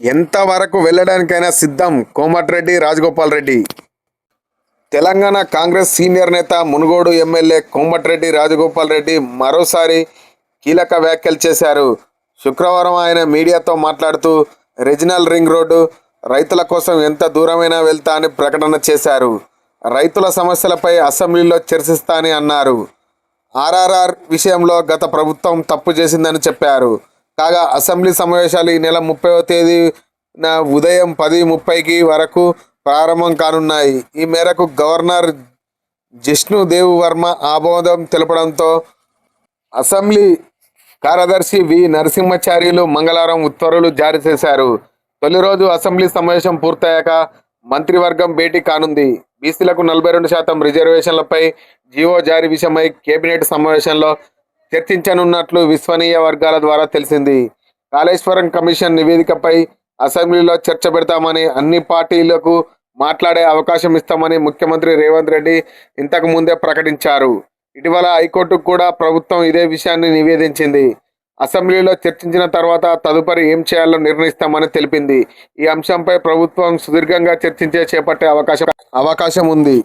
ఎంతవరకు వెళ్ళడానికైనా సిద్ధం? కోమటిరెడ్డి రాజగోపాల్ రెడ్డి తెలంగాణ కాంగ్రెస్ సీనియర్ నేత మునుగోడు ఎమ్మెల్యే కోమటిరెడ్డి రాజగోపాల్ రెడ్డి మరోసారి కీలక వ్యాఖ్యలు చేశారు. శుక్రవారం ఆయన మీడియాతో మాట్లాడుతూ రీజనల్ రింగ్ రోడ్డు రైతుల కోసం ఎంత దూరమైనా వెళ్తా అని ప్రకటన చేశారు. రైతుల సమస్యలపై అసెంబ్లీలో చర్చిస్తా అని అన్నారు. ఆర్ఆర్ఆర్ విషయంలో గత ప్రభుత్వం తప్పు చేసిందని చెప్పారు. కాగా అసెంబ్లీ సమావేశాలు ఈ నెల ముప్పైవ తేదీన ఉదయం పది ముప్పైకి వరకు ప్రారంభం కానున్నాయి. ఈ మేరకు గవర్నర్ జిష్ణు దేవ్ వర్మ ఆమోదం తెలపడంతో అసెంబ్లీ కార్యదర్శి వి నరసింహచార్యులు మంగళవారం ఉత్తర్వులు జారీ చేశారు. తొలి రోజు అసెంబ్లీ సమావేశం పూర్తయ్యాక మంత్రివర్గం భేటీ కానుంది. బీసీలకు నలభై రెండు శాతం రిజర్వేషన్లపై జీవో జారీ విషయమై కేబినెట్ సమావేశంలో చర్చించనున్నట్లు విశ్వనీయ వర్గాల ద్వారా తెలిసింది. కాళేశ్వరం కమిషన్ నివేదికపై అసెంబ్లీలో చర్చ పెడతామని అన్ని పార్టీలకు మాట్లాడే అవకాశం ఇస్తామని ముఖ్యమంత్రి రేవంత్ రెడ్డి ఇంతకు ముందే ప్రకటించారు. ఇటీవల హైకోర్టుకు కూడా ప్రభుత్వం ఇదే విషయాన్ని నివేదించింది. అసెంబ్లీలో చర్చించిన తర్వాత తదుపరి ఏం చేయాలో నిర్ణయిస్తామని తెలిపింది. ఈ అంశంపై ప్రభుత్వం సుదీర్ఘంగా చర్చించే చేపట్టే అవకాశం అవకాశం ఉంది.